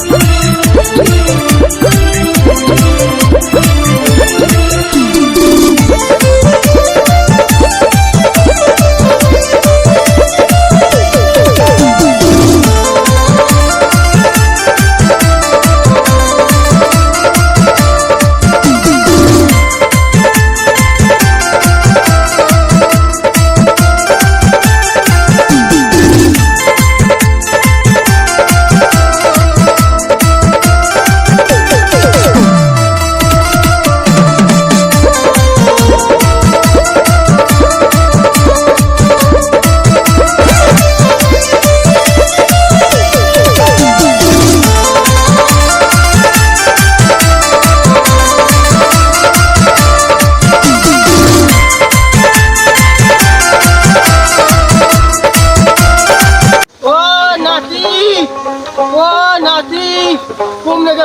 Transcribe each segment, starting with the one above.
ও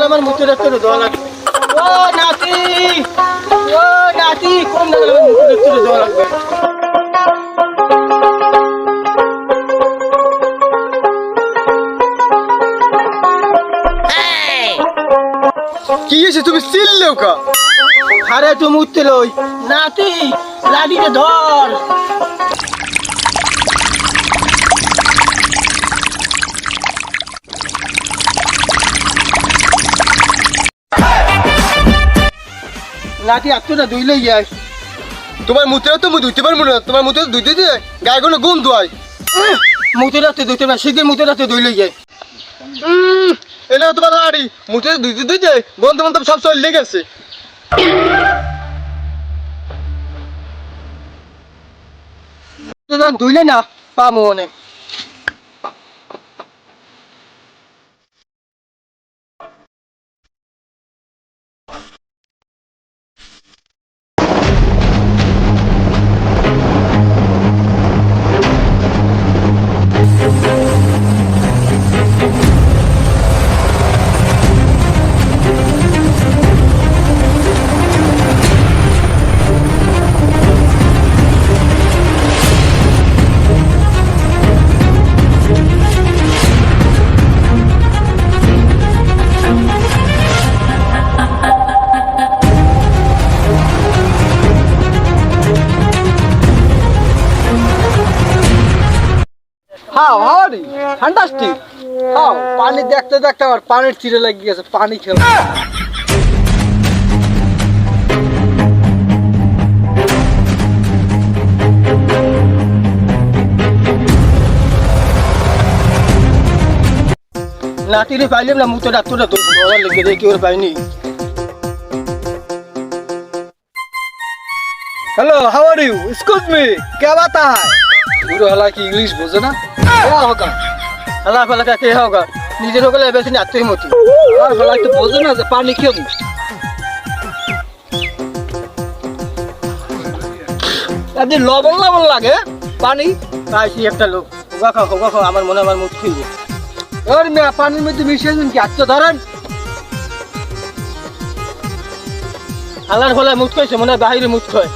আমার মুখে দেখতে দেওয়া লাগবে। ও নাতি! ও নাতি! কমনে গেল আমার মুখে দেখতে দেওয়া লাগবে। কি হয়েছে? তুমি চিল্লেও কা। আরে তুমি উঠতে লই নাতি লাঠিতে ধর। নাতি আত্মটা দুই লই যাই তোমার মুতেও তো মুই ধুইতে পারব না, তোমার মুতে ধুইতে দিয়ে গায়ে কোনো গুণ ধোয়াই। মুতে রাখতে দুইতে না শীঘ্র মুতে রাখতে দুই লই যাই এটা তোমার গাড়ি মুতে ধুইতে ধুইতে বন্ধু বান্ধব সব চলে গেছে। দুইলে না, পামো অনেক। ফ্যান্টাস্টিক হাও পানি দেখতে দেখতে আমার পানির চিড়ে লেগে গেছে পানি খেয়ে নাতিরে পাইলাম না মুতে ডাক্তারটা তো ধরার লেগে দেখি ওর পাইনি hello how are you excuse me क्या बात है गुरु हला की इंग्लिश बोझो ना क्या होगा আল্লাহ ফালা কে হোগা নিজের হোগলে বেশি না তুই মতি হলা একটু বোঝো না যে পানি খেয়ে আপনি লবণ লবণ লাগে, পানি, পাইছি একটা লোক। হোগা খাও হোগা খাও, আমার মনে আমার মুখ খুলবে। ওর মেয়ে, পানির মধ্যে মিশিয়ে দিন কি? আচ্ছা ধরেন। আল্লাহর ফলে মুখ খাইছে মনে হয় বাহিরে মুখ খায়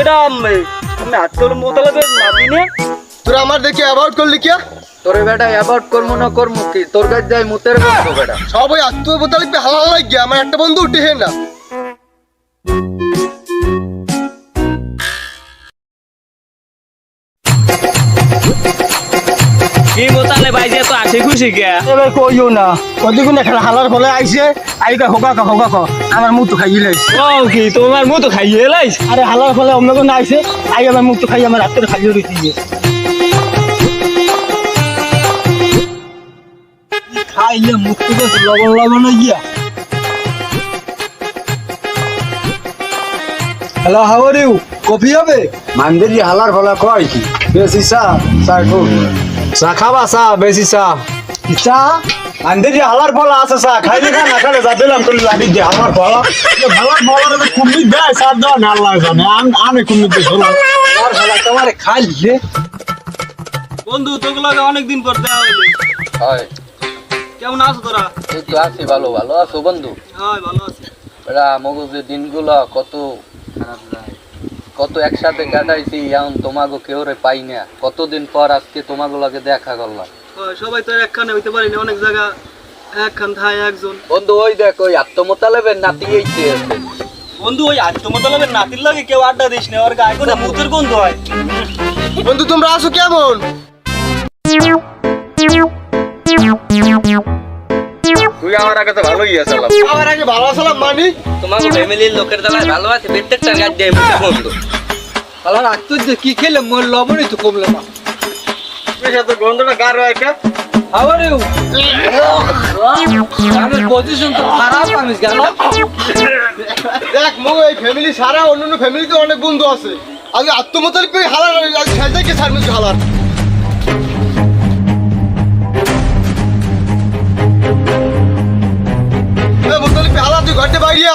কেডাম আমি আজকাল মোতালেবে নাতিনে তোরা আমার দেখি অ্যাভয়েড করলি কি? তোরে বেটা অ্যাবাউট করব না করমু কি? তোর কাছে যাই মুতের বন্ধু বেটা। সব ওই আত্মীয় বোতা লিখবে হালাল লাগে আমার একটা বন্ধু উঠে হে না। ভাই যে তো আসি খুশি কে? এবার কইও না। কদিগুণ খেলা হালার ফলে আইছে? আইকা হোগা খা হোগা খা আমার মুখ তো খাইয়ে লাইছে। ও কি তোমার মুখ তো খাইয়ে লাইছ? আরে হালার ফলে অন্য কোনো আইছে? আই আমার মুখ তো খাই আমার রাত্রে খাইয়ে রয়েছে খাইলে মুখ তো লবণ লবণ গিয়া। Hello how are you coffee হবে? মান্দির হালার ফলা কয় কি? বেশি চা চা চা খাবা চা বেশি চা। চা? মান্দির হালার ফলা আছে চা খাইলে খা না খাইলে যা দিলাম লাগি দে হালার ফলা। হালার ফলা তো কুমি দেয় চা দাও না আল্লাহ জানে। আমি ফলা তোমারে খাইলে বন্ধু তোকে লাগে অনেকদিন পর দেখা হইল। হয়। কেমন আছো তোরা? এই তো আছি ভালো ভালো আছো বন্ধু? হয় ভালো আছি। এরা মগজের দিনগুলো কত কত একসাথে কাটাইছি এখন তোমাকে কেউ রে পাই না। কতদিন পর আজকে তোমাকে লাগে দেখা করলাম। সবাই তো একখানে হইতে পারি না অনেক জায়গা একখান থায় একজন। বন্ধু ওই দেখ ওই আত্মমতালেবের নাতি এইতে আছে। বন্ধু ওই আত্মমতলবের নাতির লাগে কেউ আড্ডা দিস না ওর গায়ে কোনো মুখের গন্ধ হয়। বন্ধু তোমরা আছো কেমন? তুই আমার আগে তো ভালোই আছিলাম আমার আগে ভালো সালাম মানি? তোমাকে ফ্যামিলির লোকের দ্বারা ভালো আছে প্রত্যেকটা গাছ দিয়ে বন্ধু। রাখতো যে কি খেলে মোর লবণই তো কমলো না। তো গন্ধটা হয় একটা আবার আমার পজিশন তো খারাপ আমি গেল দেখ মো এই ফ্যামিলি সারা অন্যান্য ফ্যামিলিতে অনেক বন্ধু আছে। আমি আত্মমতাল করে হালার খেলতে কে সার হালার হালা তুই ঘরতে বাইরিয়া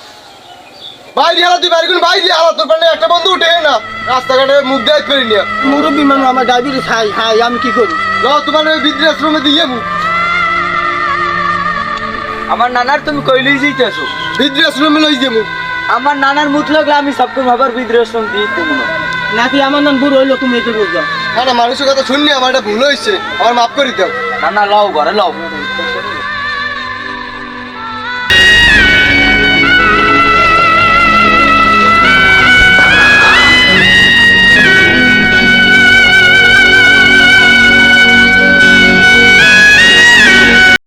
বাইরে হালা তুই বাইরে কোন বাইরে হালা তোর পাশে একটা বন্ধু উঠে না। রাস্তাঘাটে মুখ দেখ করি নিয়া মুরব্বী মানুষ আমার ডায়াবেটিস হাই হাই আমি কি করি? ল তোমার ওই বৃদ্ধাশ্রমে দিয়ে আমার নানার তুমি কইলেই বৃদ্ধাশ্রমে লই মুখ আমার নানার মুখ লাগলে আমি সবকে ভাবার বৃদ্ধাশ্রম দিয়ে দেবো নাকি আমার নাম বুড়ো হইল তুমি বুঝবা? হ্যাঁ না মানুষের কথা শুননি আমার এটা ভুল হয়েছে। আমার মাফ করে দাও। নানা লও ঘরে লও।